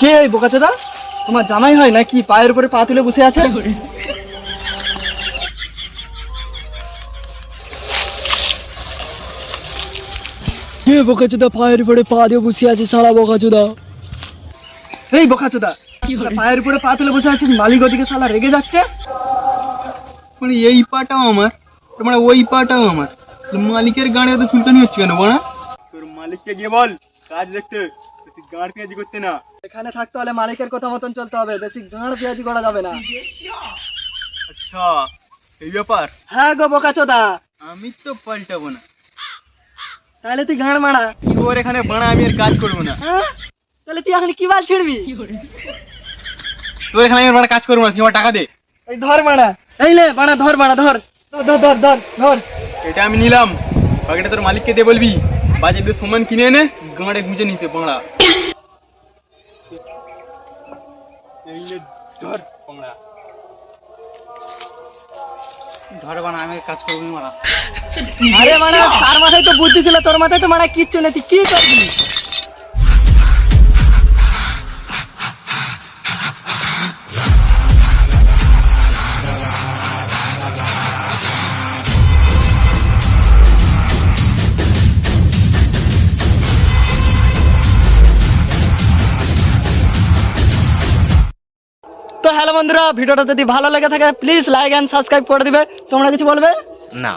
কে এই বোকাচোদা তোমার জামাই হয় নাকি পায়ের উপরে পা তুলে বসে আছে? কে বোকাচোদা পায়ের উপরে পা দিয়ে বসে আছে সারা বোকাচোদা এই বোকাচোদা পায়ের উপরে পা তুলে বসে আছিস মালিক ওদিকে শালা রেগে যাচ্ছে? মানে এই পাটাও আমার মানে ওই পাটাও আমার। মালিকের গাড়ি এত চুলকানি হচ্ছে কেন বড়া? তোর মালিককে গিয়ে বল কাজ দেখতে। তুই গাড় পেঁয়াজি করতে না। এখানে থাকতে হলে মালিকের কথা মতন চলতে হবে বেশি গাঁড় পেঁয়াজি করা যাবে না। আচ্ছা এই ব্যাপার? হ্যাঁ গো বোকাচোদা। আমি তো পাল্টাবো না। তাহলে তুই গাঁড় মারা। তোর এখানে বাড়া আমি আর কাজ করব না। হ্যাঁ? তাহলে তুই এখন কি বাল ছিড়বি? তোর এখানে আমি বাড়া কাজ করব না তুই আমার টাকা দে। এই ধর মারা। এই লে মারা ধর মারা ধর। ধর ধর ধর ধর এটা আমি নিলাম। বাকিটা তোর মালিককে দিয়ে বলবি। বাজার দিয়ে সমান কিনে এনে গাঁড়ে গুঁজে নিতে বাংলা ধর ধর বানা আমি কাজ করবি মারা আরে মারা তার মাথায় তো বুদ্ধি ছিল তোর মাথায় তো মারা কিচ্ছু নেই তুই কি করবি? তো হ্যালো বন্ধুরা ভিডিওটা যদি ভালো লেগে থাকে প্লিজ লাইক এন্ড সাবস্ক্রাইব করে দিবে। তোমরা কিছু বলবে? না।